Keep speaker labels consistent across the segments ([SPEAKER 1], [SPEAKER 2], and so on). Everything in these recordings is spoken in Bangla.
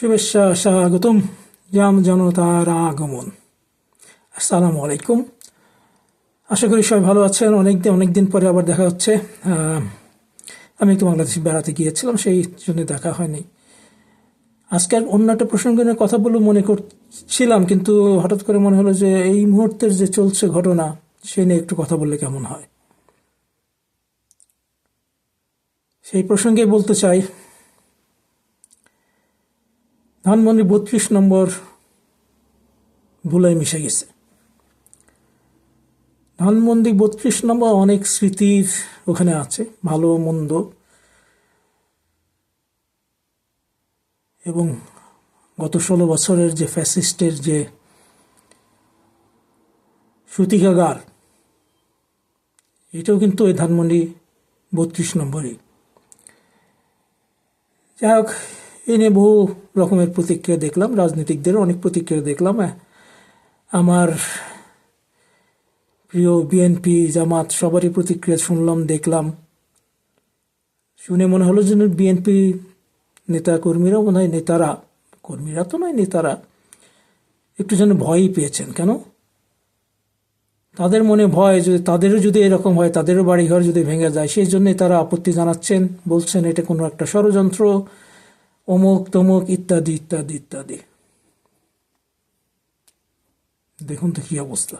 [SPEAKER 1] শুভেচ্ছা, স্বাগতম। জাম জনতার আগমন। আসসালামু আলাইকুম। আশা করি সবাই ভালো আছেন। অনেক দিন, অনেক পরে আবার দেখা হচ্ছে। আমি একটু বাংলাদেশে বেড়াতে গিয়েছিলাম, সেই জন্য দেখা হয়নি। আজকের অন্য একটা প্রসঙ্গ নিয়ে কথা বলে মনে করছিলাম, কিন্তু হঠাৎ করে মনে হলো যে এই মুহূর্তের যে চলছে ঘটনা, সে নিয়ে একটু কথা বললে কেমন হয়? সেই প্রসঙ্গে বলতে চাই ধানমন্ডি বত্রিশ নম্বর ভুলাই মিশে গেছে। ধানমন্ডি বত্রিশ নম্বর অনেক স্মৃতির ওখানে আছে, ভালো মন্দ। এবং গত ষোলো বছরের যে ফ্যাসিস্টের যে সুতিকাগার এটাও কিন্তু ওই ধানমন্ডি বত্রিশ নম্বরই। যাই হোক এ নিয়ে বহু রকমের প্রতিক্রিয়া দেখলাম রাজনীতিকদেরও অনেক প্রতিক্রিয়া দেখলাম আহ, আমার প্রিয় বিএনপি জামাত সবারই প্রতিক্রিয়া শুনলাম দেখলাম। শুনে মনে হলো যেন বিএনপি নেতা কর্মীরাও মনে হয় নেতারা কর্মীরা তো নয় নেতারা। একটু যেন ভয়ই পেয়েছেন কেন? তাদের মনে ভয় যদি তাদেরও যদি এরকম হয় তাদেরও বাড়িঘর যদি ভেঙে যায় সেই জন্যই তারা আপত্তি জানাচ্ছেন বলছেন এটা কোনো একটা ষড়যন্ত্র। অমুক, তমুক, ইত্যাদি ইত্যাদি ইত্যাদি। দেখুন তো কি অবস্থা।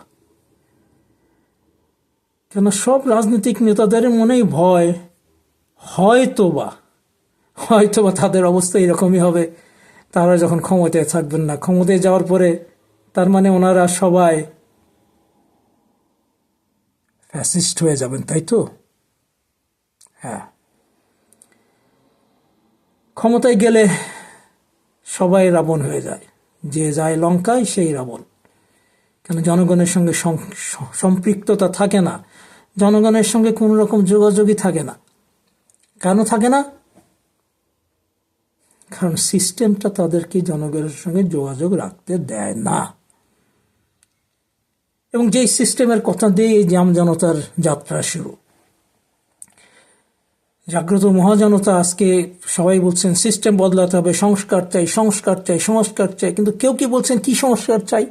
[SPEAKER 1] কেন সব রাজনৈতিক নেতাদের মনেই ভয়, হয়তোবা হয়তোবা তাদের অবস্থা এরকমই হবে। তারা যখন ক্ষমতায় থাকবেন না, ক্ষমতায় যাওয়ার পরে তার মানে ওনারা সবাই ফ্যাসিস্ট হয়ে যাবেন, তাই তো? হ্যাঁ। ক্ষমতায় গেলে সবাই রাবণ হয়ে যায়। যে যায় লঙ্কায়, সেই রাবণ। কেন জনগণের সঙ্গে সম্পৃক্ততা থাকে না। জনগণের সঙ্গে কোনো রকম যোগাযোগই থাকে না। কেন থাকে না? কারণ সিস্টেমটা তাদেরকে জনগণের সঙ্গে যোগাযোগ রাখতে দেয় না। এবং যেই সিস্টেমের কথা দিয়ে এই জাম জনতার যাত্রা শুরু জাগ্রত মহাজনতা আজকে সবাই বলছেন সিস্টেম বদলাতে হবে, সংস্কার চাই সংস্কার চাই সংস্কার চাই। কিন্তু কেউ কি বলছেন, কি সংস্কার চাই?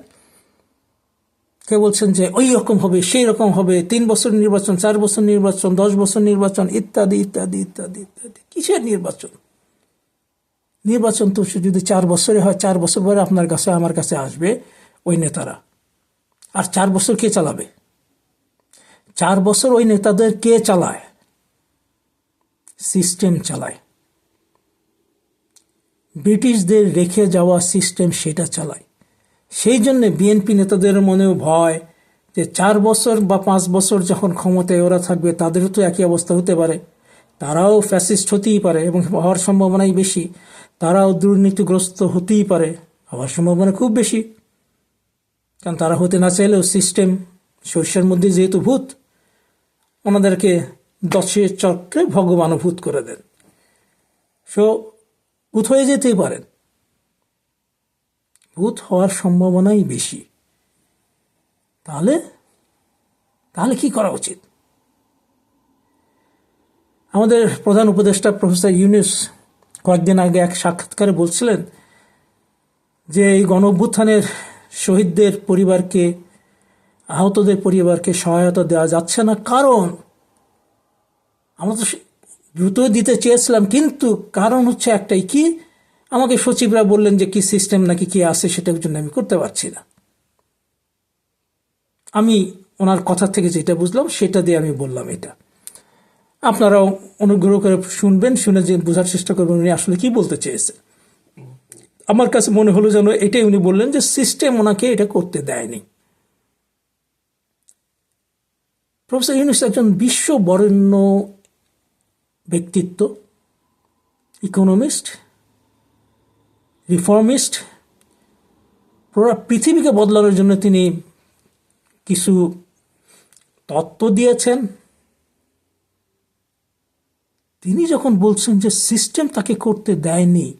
[SPEAKER 1] কেউ বলছেন যে ওই রকম হবে, সেই রকম হবে, তিন বছর নির্বাচন, চার বছর নির্বাচন, দশ বছর নির্বাচন, ইত্যাদি ইত্যাদি ইত্যাদি ইত্যাদি। কিসের নির্বাচন? নির্বাচন তো যদি চার বছরে হয়, চার বছর পরে আপনার কাছে, আমার কাছে আসবে ওই নেতারা। আর চার বছর কে চালাবে? চার বছর ওই নেতাদের কে চালায়? সিস্টেম চালায়। ব্রিটিশদের রেখে যাওয়া সিস্টেম সেটা চালায়। সেই জন্য বিএনপি নেতাদের মনেও ভয় যে চার বছর বা পাঁচ বছর যখন ক্ষমতায় ওরা থাকবে, তাদেরও তো একই অবস্থা হতে পারে। তারাও ফ্যাসিস্ট হতেই পারে এবং হওয়ার সম্ভাবনাই বেশি। তারাও দুর্নীতিগ্রস্ত হতেই পারে, হওয়ার সম্ভাবনা খুব বেশি। কারণ তারা হতে না চাইলেও সিস্টেম সরিষার মধ্যে যেহেতু ভূত, ওনাদেরকে দশের চক্রে ভগবানও ভূত করে দেন। সো, ভূত হয়ে যেতেই পারেন। ভূত হওয়ার সম্ভাবনাই বেশি। তাহলে তাহলে কি করা উচিত? আমাদের প্রধান উপদেষ্টা প্রফেসর ইউনুস কয়েকদিন আগে এক সাক্ষাৎকারে বলছিলেন যে এই গণ শহীদদের পরিবারকে, আহতদের পরিবারকে সহায়তা দেওয়া যাচ্ছে না কারণ আমরা তো দ্রুত দিতে চেয়েছিলাম, কিন্তু কারণ হচ্ছে একটাই কি? আমাকে সচিবরা বললেন যে কি সিস্টেম নাকি কি আছে সেটার জন্য আমি করতে পারছি না। আমি ওনার কথা থেকে যেটা বুঝলাম সেটা দিয়ে আমি বললাম এটা। আপনারাও অনুগ্রহ করে শুনবেন, শুনে যে বোঝার চেষ্টা করবেন উনি আসলে কি বলতে চেয়েছে। আমার কাছে মনে হলো যেন এটাই উনি বললেন যে সিস্টেম ওনাকে এটা করতে দেয়নি। প্রফেসর ইউনুস একজন বিশ্ব বরেণ্য ব্যক্তিত্ব ইকোনমিস্ট রিফর্মিস্ট পুরো পৃথিবীকে বদলানোর জন্য তিনি কিছু তত্ত্ব দিয়েছেন। তিনি যখন বলছেন যে সিস্টেম তাকে করতে দেয়নি,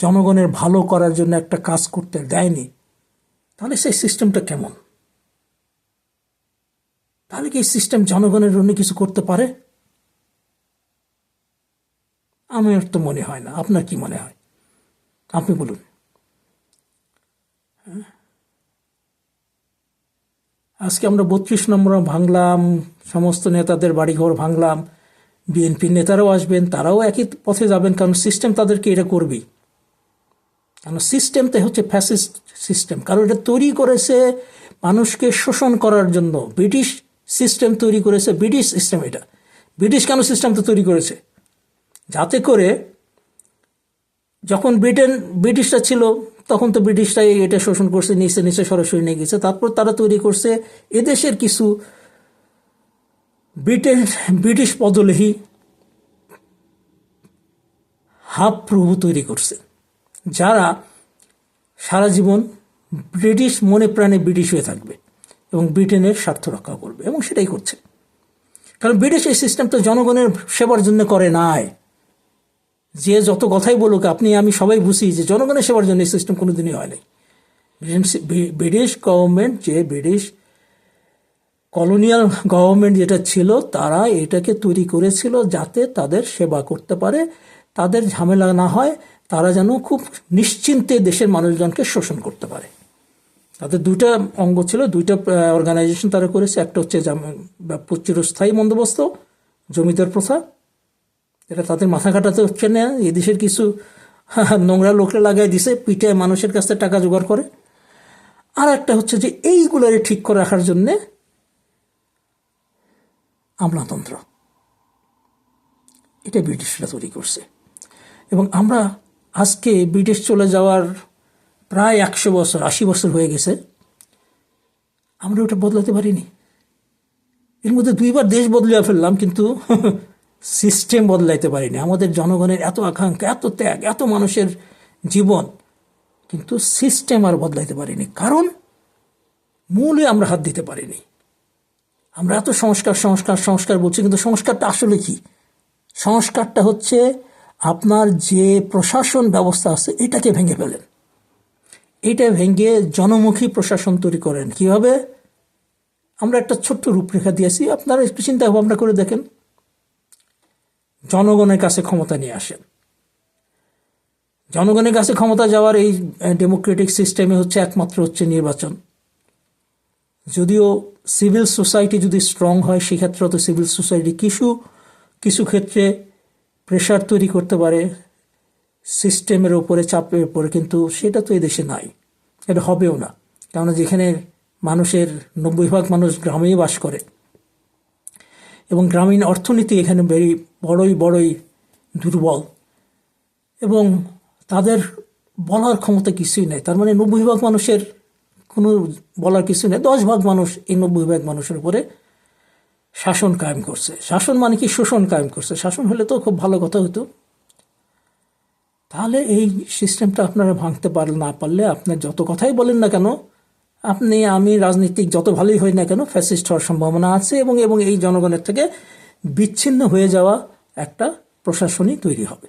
[SPEAKER 1] জনগণের ভালো করার জন্য একটা কাজ করতে দেয়নি, তাহলে সেই সিস্টেমটা কেমন? তাহলে কি সিস্টেম জনগণের জন্য কিছু করতে পারে? আমার তো মনে হয় না। আপনার কি মনে হয়? আপনি বলুন। হ্যাঁ? আজকে আমরা বত্রিশ নম্বর ভাঙলাম, সমস্ত নেতাদের বাড়িঘর ভাঙলাম, বিএনপির নেতারাও আসবেন, তারাও একই পথে যাবেন, কারণ সিস্টেম তাদেরকে এটা করবেই। কারণ সিস্টেমটা হচ্ছে ফ্যাসিস্ট সিস্টেম কারণ এটা তৈরি করেছে মানুষকে শোষণ করার জন্য। ব্রিটিশ সিস্টেম তৈরি করেছে, ব্রিটিশ সিস্টেম এটা। ব্রিটিশ কেন সিস্টেম তো তৈরি করেছে? যাতে করে যখন ব্রিটেন, ব্রিটিশরা ছিল, তখন তো ব্রিটিশরাই এটা শোষণ করছে, নিচে নিচে সরাসরি নিয়ে গেছে। তারপর তারা তৈরি করছে এদেশের কিছু ব্রিটেন, ব্রিটিশ পদলেহী হাফ প্রভু তৈরি করছে, যারা সারা জীবন ব্রিটিশ মনে প্রাণে ব্রিটিশ হয়ে থাকবে এবং ব্রিটেনের স্বার্থ রক্ষা করবে এবং সেটাই করছে। কারণ ব্রিটিশ এই সিস্টেমটা জনগণের সেবার জন্য করে নাই। যে যত কথাই বলুক, আপনি, আমি সবাই বুঝি যে জনগণের সেবার জন্য এই সিস্টেম কোনোদিনই হয় নাই। ব্রিটিশ গভর্নমেন্ট যে ব্রিটিশ কলোনিয়াল গভর্নমেন্ট যেটা ছিল, তারা এটাকে তৈরি করেছিল যাতে তাদের সেবা করতে পারে, তাদের ঝামেলা না হয়, তারা যেন খুব নিশ্চিন্তে দেশের মানুষজনকে শোষণ করতে পারে। তাদের দুইটা অঙ্গ ছিল, দুইটা অর্গানাইজেশন তারা করেছে, একটা হচ্ছে চিরস্থায়ী বন্দোবস্ত, জমিদার প্রথা এটা তাদের মাথা কাটাতে হচ্ছে না এদেশের কিছু নোংরা লোকরা লাগাই দিছে পিঠে মানুষের কাছ থেকে টাকা জোগাড় করে। আর একটা হচ্ছে যে এইগুলোরে ঠিক করে রাখার জন্যে আমলাতন্ত্র। এটা ব্রিটিশরা তৈরি করছে। এবং আমরা আজকে ব্রিটিশ চলে যাওয়ার প্রায় একশো বছর, আশি বছর হয়ে গেছে। আমরা ওটা বদলাতে পারিনি। এর মধ্যে দুইবার দেশ বদলিয়ে ফেললাম, কিন্তু সিস্টেম বদলাইতে পারিনি। আমাদের জনগণের এত আকাঙ্ক্ষা, এত ত্যাগ, এত মানুষের জীবন কিন্তু সিস্টেম আর বদলাইতে পারিনি। কারণ মূলে আমরা হাত দিতে পারিনি। আমরা এত সংস্কার সংস্কার সংস্কার বলছি, কিন্তু সংস্কারটা আসলে কি? সংস্কারটা হচ্ছে আপনার যে প্রশাসন ব্যবস্থা আছে, এটাকে ভেঙে ফেলেন। এটা ভেঙে জনমুখী প্রশাসন তৈরি করেন। কীভাবে? আমরা একটা ছোট্ট রূপরেখা দিয়েছি। আপনারা একটু চিন্তা ভাবনা করে দেখেন। জনগণের কাছে ক্ষমতা নিয়ে আসেন। জনগণের কাছে ক্ষমতা যাওয়ার এই ডেমোক্রেটিক সিস্টেমে হচ্ছে একমাত্র হচ্ছে নির্বাচন। যদিও সিভিল সোসাইটি যদি স্ট্রং হয় সেক্ষেত্রে তো সিভিল সোসাইটি কিছু কিছু ক্ষেত্রে প্রেশার তৈরি করতে পারে সিস্টেমের ওপরে চাপের উপরে, কিন্তু সেটা তো এদেশে নাই। এটা হবেও না। কারণ যেখানে মানুষের নব্বই ভাগ মানুষ গ্রামেই বাস করে। এবং গ্রামীণ অর্থনীতি এখানে বেরি বড়ই বড়ই দুর্বল। এবং তাদের বলার ক্ষমতা কিছুই নেই। তার মানে নব্বই ভাগ মানুষের কোনো বলার কিছু নেই। দশ ভাগ মানুষ এই নব্বই ভাগ মানুষের উপরে শাসন কায়েম করছে। শাসন মানে কি? শোষণ কায়েম করছে। শাসন হলে তো খুব ভালো কথা হতো। তাহলে এই সিস্টেমটা আপনারা ভাঙতে পার, না পারলে আপনার যত কথাই বলেন না কেন, আপনি, আমি রাজনীতিক যত ভালোই হই না কেন, ফ্যাসিস্ট হওয়ার সম্ভাবনা আছে এবং এবং এই জনগণের থেকে বিচ্ছিন্ন হয়ে যাওয়া একটা প্রশাসনই তৈরি হবে।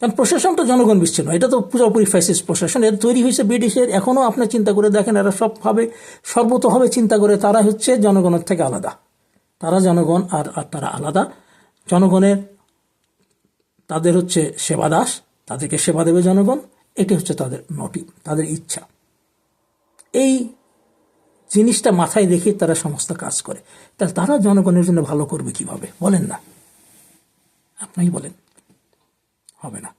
[SPEAKER 1] কারণ প্রশাসন তো জনগণ বিচ্ছিন্ন, এটা তো পুরোপুরি ফ্যাসিস্ট প্রশাসন, এটা তৈরি হয়েছে ব্রিটিশের এখনও আপনি চিন্তা করে দেখেন, এরা সবভাবে সর্বতভাবে চিন্তা করে তারা হচ্ছে জনগণের থেকে আলাদা। তারা জনগণ আর আর তারা আলাদা। জনগণের, তাদের হচ্ছে সেবা দাস, তাদেরকে সেবা দেবে জনগণ, এটি হচ্ছে তাদের মোটিভ তাদের ইচ্ছা। এই জিনিসটা মাথায় রেখে তারা সমস্ত কাজ করে। তাহলে তারা জনগণের জন্য ভালো করবে কীভাবে? বলেন না। আপনি বলেন। হবে না।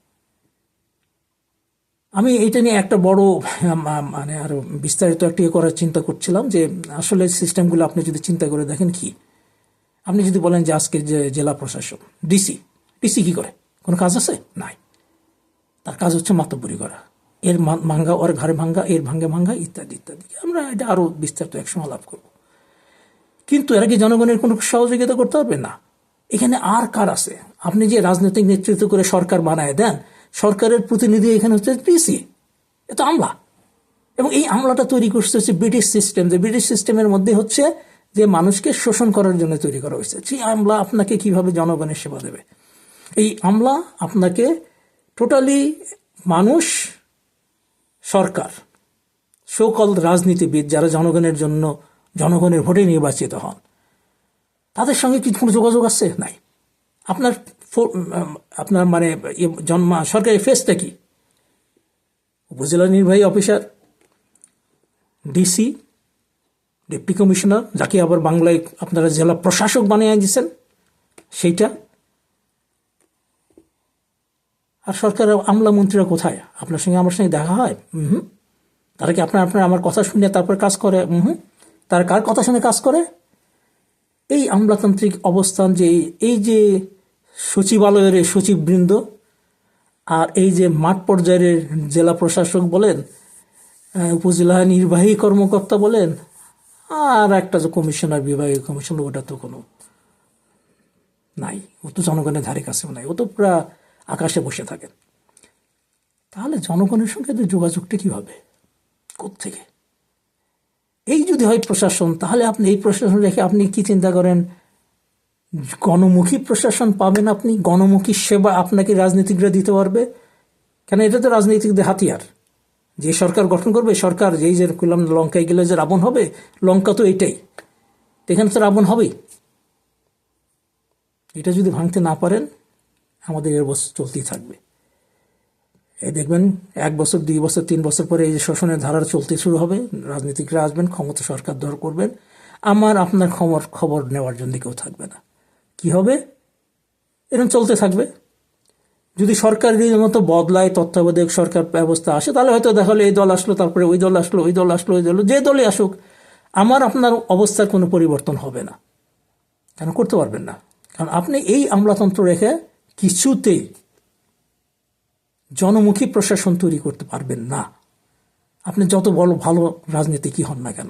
[SPEAKER 1] আমি এটা নিয়ে একটা বড় মানে আরও বিস্তারিত একটা করার চিন্তা করছিলাম যে আসলে সিস্টেমগুলো আপনি যদি চিন্তা করে দেখেন কি? আপনি যদি বলেন যে আজকে যে জেলা প্রশাসক, ডিসি ডিসি কি করে? কোনো কাজ আছে? নাই। তার কাজ হচ্ছে মাতব্বরি করা। এর ভাঙ্গা ওর ঘরে ভাঙ্গা, এর ভাঙ্গে ভাঙ্গা, ইত্যাদি ইত্যাদি। আমরা এটা আরও বিস্তারিত একসময় লাভ করব। কিন্তু এরা কি জনগণের কোনো সহযোগিতা করতে পারবে না। এখানে আর কার আছে? আপনি যে রাজনৈতিক নেতৃত্ব করে সরকার বানায় দেন, সরকারের প্রতিনিধি এখানে হচ্ছে ডিসি এ তো আমলা। এবং এই আমলাটা তৈরি করছে হচ্ছে ব্রিটিশ সিস্টেম যে ব্রিটিশ সিস্টেমের মধ্যে হচ্ছে যে মানুষকে শোষণ করার জন্য তৈরি করা হয়েছে। সেই আমলা আপনাকে কীভাবে জনগণের সেবা দেবে? এই আমলা আপনাকে টোটালি মানুষ সরকার সকল রাজনীতিবিদ যারা জনগণের জন্য জনগণের ভোটে নির্বাচিত হন, তাদের সঙ্গে কি কোনো যোগাযোগ আছে? নাই। আপনার আপনার মানে জন্মা সরকারি ফেসটা কি? উপজেলা নির্বাহী অফিসার ডিসি ডেপুটি কমিশনার যাকে আবার বাংলায় আপনারা জেলা প্রশাসক বানিয়ে দিয়েছেন, সেইটা আর সরকারের আমলা মন্ত্রীরা কোথায়? আপনার সঙ্গে আমার সঙ্গে দেখা হয়? হুম তারা কি আপনার আপনার আমার কথা শুনে তারপর কাজ করে? হুম তারা কার কথা শুনে কাজ করে? এই আমলাতান্ত্রিক অবস্থান যে এই যে সচিবালয়ের সচিববৃন্দ আর এই যে মাঠ পর্যায়ের জেলা প্রশাসক বলেন উপজেলা নির্বাহী কর্মকর্তা বলেন, আর একটা যে কমিশনার, বিভাগীয় কমিশনার, ওটা তো কোনো নাই। ও তো জনগণের ধারে কাছেও নাই। ও তো পুরা আকাশে বসে থাকেন তাহলে জনগণের সঙ্গে তো যোগাযোগটা কী হবে? থেকে এই যদি হয় প্রশাসন, তাহলে আপনি এই প্রশাসন রেখে আপনি কি চিন্তা করেন? গণমুখী প্রশাসন পাবেন আপনি? গণমুখী সেবা আপনাকে রাজনীতিকরা দিতে পারবে? কেন এটা তো রাজনীতিকদের হাতিয়ার। যে সরকার গঠন করবে, সরকার যেই যে করলাম লঙ্কায় গেলে যে রাবণ হবে, লঙ্কা তো এটাই। এখানে তো রাবণ হবেই। এটা যদি ভাঙতে না পারেন আমাদের এর বছর চলতেই থাকবে। এই দেখবেন, এক বছর, দুই বছর, তিন বছর পরে এই যে শোষণের ধারা চলতে শুরু হবে, রাজনীতিকরা আসবেন, ক্ষমতা সরকার দর করবেন। আমার, আপনার খবর খবর নেওয়ার জন্য কেউ থাকবে না। কি হবে? এরকম চলতে থাকবে। যদি সরকার মতো বদলায়, তত্ত্বাবধায়ক সরকার ব্যবস্থা আসে, তাহলে হয়তো দেখা হলো এই দল আসলো, তারপরে ওই দল আসলো, ওই দল আসলো, ওই দল যে দলে আসুক, আমার, আপনার অবস্থার কোনো পরিবর্তন হবে না। কেন? করতে পারবেন না। কারণ আপনি এই আমলাতন্ত্র রেখে কিছুতেই জনমুখী প্রশাসন তৈরি করতে পারবেন না। আপনি যত বড় ভালো রাজনীতিকই হন না কেন।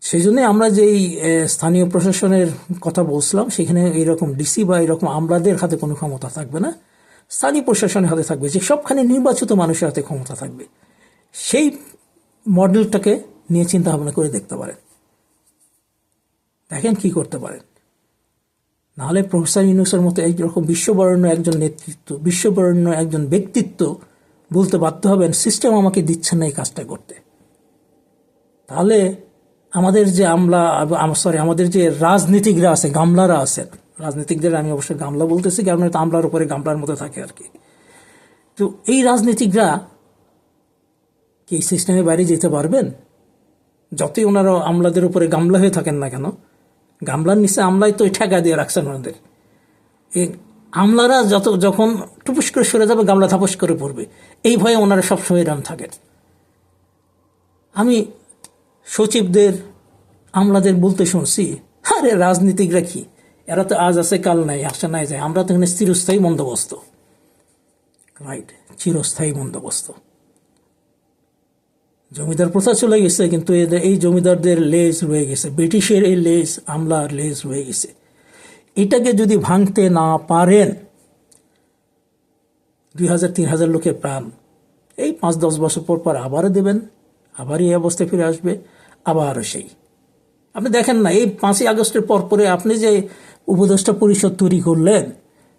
[SPEAKER 1] সেই জন্য আমরা যেই স্থানীয় প্রশাসনের কথা বলছিলাম, সেখানে এইরকম ডিসি বা এরকম আমলাদের হাতে কোনো ক্ষমতা থাকবে না। স্থানীয় প্রশাসনের হাতে থাকবে, যে সবখানে নির্বাচিত মানুষের হাতে ক্ষমতা থাকবে। সেই মডেলটাকে নিয়ে চিন্তা ভাবনা করে দেখতে পারেন। দেখেন কি করতে পারেন। নাহলে প্রফেসর ইউনুসের মতো এইরকম বিশ্ববরণ্য একজন নেতৃত্ব, বিশ্ববরণ্য একজন ব্যক্তিত্ব বলতে বাধ্য হবেন, সিস্টেম আমাকে দিচ্ছে না এই কাজটা করতে। তাহলে আমাদের যে আমলা সরি আমাদের যে রাজনীতিকরা আছে, গামলারা আছেন, রাজনীতিকদের আমি অবশ্যই গামলা বলতেছি কারণ হয়তো আমলার উপরে গামলার মতো থাকে আর কি। তো এই রাজনীতিকরা কি সিস্টেমের বাইরে যেতে পারবেন? যতই ওনারা আমলাদের উপরে গামলা হয়ে থাকেন না কেন গামলার নিচে আমলাই তো ঠেকা দিয়ে রাখছেন ওনাদের। এই আমলারা যত যখন টুপুস করে সরে যাবে, গামলা থাপস করে পড়বে। এই ভয়ে ওনারা সবসময় এরম থাকেন। আমি সচিবদের, আমলাদের বলতে শুনছি, আরে রাজনীতিকরা কি? এরা তো আজ আছে, কাল নাই আসে নাই, যায়। আমরা তো এখানে চিরস্থায়ী বন্দোবস্ত। রাইট চিরস্থায়ী বন্দোবস্ত। জমিদার প্রথা চলে গেছে, কিন্তু এদের- এই জমিদারদের লেজ রয়ে গেছে, ব্রিটিশের এই লেজ, আমলার লেজ রয়ে গেছে। এটাকে যদি ভাঙতে না পারেন, দুই হাজার, তিন হাজার লোকের প্রাণ। এই পাঁচ, দশ বছর পর পর আবারও দেবেন, আবারই এই অবস্থায় ফিরে আসবে, আবারও সেই। আপনি দেখেন না, এই পাঁচই আগস্টের পর পরে আপনি যে উপদেষ্টা পরিষদ তৈরি করলেন,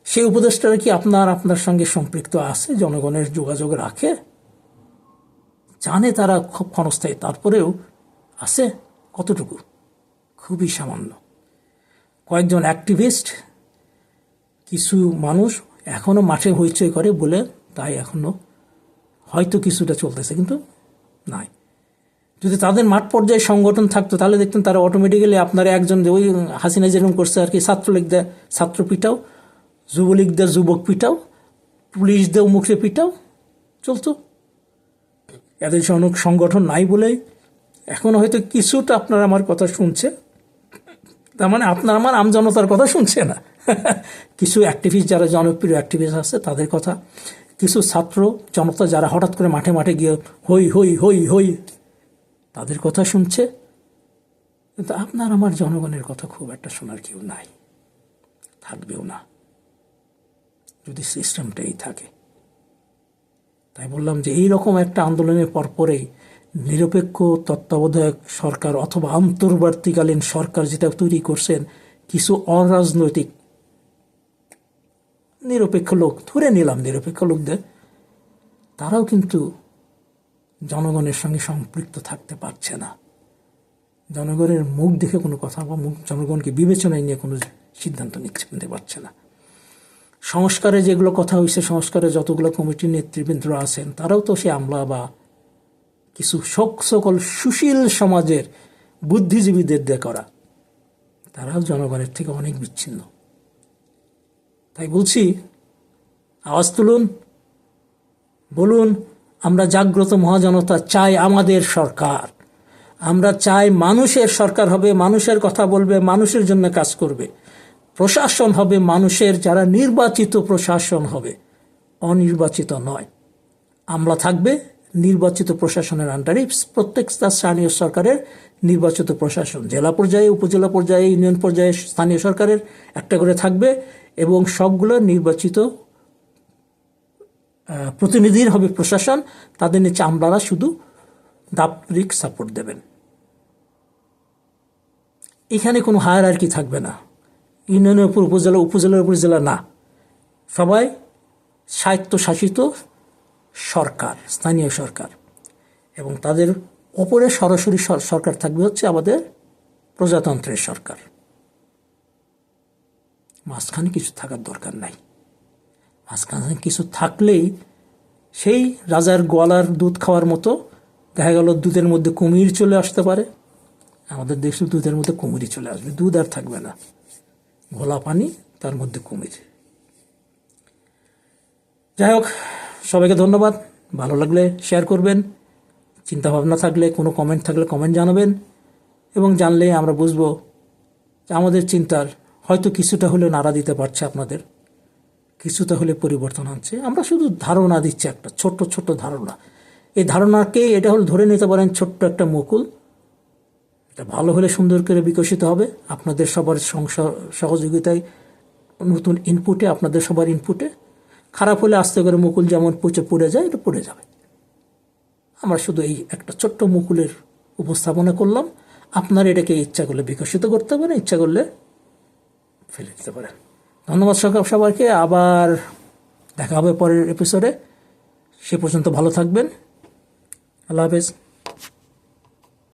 [SPEAKER 1] সেই উপদেষ্টারা কি আপনার আপনার সঙ্গে সম্পৃক্ত আছে, জনগণের যোগাযোগ রাখে? জানে তারা খুব ক্ষণস্থায়ী, তারপরেও আছে কতটুকু? খুবই সামান্য। কয়েকজন অ্যাক্টিভিস্ট কিছু মানুষ এখনও মাঠে হইচই করে বলে তাই এখনও হয়তো কিছুটা চলতেছে, কিন্তু নাই। যদি তাদের মাঠ পর্যায়ে সংগঠন থাকতো, তাহলে দেখতেন তারা অটোমেটিক্যালি আপনার একজন ওই হাসিনা যেরকম করছে আর কি, ছাত্রলীগদের ছাত্র পিটাও যুবলীগদের, যুবক পিটাও পুলিশদের মুখে পিটাও চলতো। জনক সংগঠন নাই বলে এখন হয়তো কিছুটা আপনারা আমার কথা শুনছে। তার মানে আপনার আমার আমজনতার কথা শুনছে না। কিছু অ্যাক্টিভিস্ট যারা জনপ্রিয় অ্যাক্টিভিস্ট আছে, তাদের কথা। কিছু ছাত্র জনতা যারা হঠাৎ করে মাঠে মাঠে গিয়ে হই হই হই হই, তাদের কথা শুনছে। কিন্তু আপনার আমার জনগণের কথা খুব একটা শোনার কেউ নাই। থাকবেও না। যদি সিস্টেমটাই থাকে। তাই বললাম যে এই রকম একটা আন্দোলনের পরপরেই নিরপেক্ষ তত্ত্বাবধায়ক সরকার অথবা অন্তর্বর্তীকালীন সরকার যেটা তৈরি করছেন, কিছু অরাজনৈতিক নিরপেক্ষ লোক, ধরে নিলাম নিরপেক্ষ লোকদের, তারাও কিন্তু জনগণের সঙ্গে সম্পৃক্ত থাকতে পারছে না। জনগণের মুখ দেখে কোনো কথা বা মুখ, জনগণকে বিবেচনায় নিয়ে কোনো সিদ্ধান্ত নিতে পারছে না। সংস্কারে যেগুলো কথা হয়েছে সংস্কারে যতগুলো কমিটির নেতৃবৃন্দ আছেন, তারাও তো সে আমলা বা কিছু শোক সকল সুশীল সমাজের বুদ্ধিজীবীদের দিয়ে করা। তারাও জনগণের থেকে অনেক বিচ্ছিন্ন। তাই বলছি, আওয়াজ তুলুন, বলুন, আমরা জাগ্রত মহাজনতা চাই আমাদের সরকার। আমরা চাই মানুষের সরকার হবে, মানুষের কথা বলবে, মানুষের জন্য কাজ করবে। প্রশাসন হবে মানুষের, যারা নির্বাচিত প্রশাসন হবে। অনির্বাচিত নয়। আমলা থাকবে নির্বাচিত প্রশাসনের আন্ডারে প্রত্যেকটা স্থানীয় সরকারের নির্বাচিত প্রশাসন। জেলা পর্যায়ে, উপজেলা পর্যায়ে, ইউনিয়ন পর্যায়ে স্থানীয় সরকারের একটা করে থাকবে এবং সবগুলো নির্বাচিত প্রতিনিধির হবে প্রশাসন। তাদের নিচে আমলারা শুধু দাপ্তরিক সাপোর্ট দেবেন। এখানে কোনো হায়ার থাকবে না। ইউনিয়নের উপর উপজেলা, উপজেলার উপর জেলা না। সবাই স্বায়ত্তশাসিত সরকার, স্থানীয় সরকার। এবং তাদের ওপরে সরাসরি সরকার থাকবে হচ্ছে আমাদের প্রজাতন্ত্রের সরকার। মাঝখানে কিছু থাকার দরকার নাই। মাঝখানে কিছু থাকলেই সেই রাজার গোয়ালার দুধ খাওয়ার মতো দেখা গেল দুধের মধ্যে কুমির চলে আসতে পারে। আমাদের দেশে দুধের মধ্যে কুমিরই চলে আসবে, দুধ আর থাকবে না। ঘোলা পানি তার মধ্যে কুমির। যাই হোক, সবাইকে ধন্যবাদ। ভালো লাগলে শেয়ার করবেন। চিন্তা ভাবনা থাকলে, কোনো কমেন্ট থাকলে কমেন্ট জানাবেন। এবং জানলে আমরা বুঝব আমাদের চিন্তার হয়তো কিছুটা হলেও নাড়া দিতে পারছে আপনাদের। কিছুটা হলে পরিবর্তন আনছে। আমরা শুধু ধারণা দিচ্ছি একটা ছোট্ট ছোট্ট ধারণা। এই ধারণাকে এটা হল ধরে নিতে পারেন ছোট্ট একটা মুকুল। এটা ভালো হলে সুন্দর করে বিকশিত হবে। আপনাদের সবার সহযোগিতায় নতুন ইনপুটে আপনাদের সবার ইনপুটে খারাপ হলে আস্তে করে মুকুল যেমন পচে পড়ে যায়, এটা পড়ে যাবে। আমরা শুধু এই একটা ছোট্ট মুকুলের উপস্থাপনা করলাম। আপনার এটাকে ইচ্ছা করলে বিকশিত করতে পারেন, ইচ্ছা করলে ফেলে দিতে পারেন। ধন্যবাদ সকাল সবাইকে। আবার দেখা হবে পরের এপিসোডে সে পর্যন্ত ভালো থাকবেন। আল্লাহ হাফেজ।